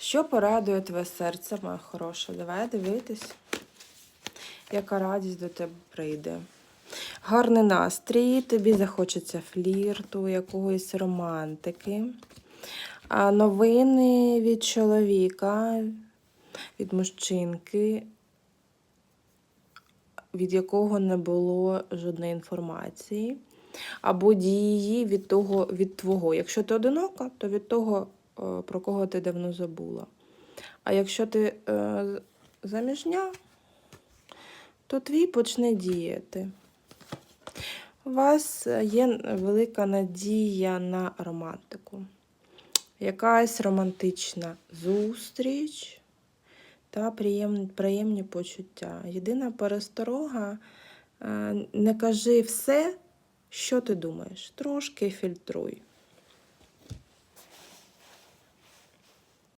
Що порадує твоє серце, моя хороша? Давай дивитись, яка радість до тебе прийде. Гарний настрій, тобі захочеться флірту, якоїсь романтики. А новини від чоловіка, від мужчинки, від якого не було жодної інформації, або дії від того, від твого. Якщо ти одинока, то від того, про кого ти давно забула. А якщо ти е, заміжня, то твій почне діяти. У вас є велика надія на романтику. Якась романтична зустріч та приємні, приємні почуття. Єдина пересторога е, не кажи все, що ти думаєш. Трошки фільтруй.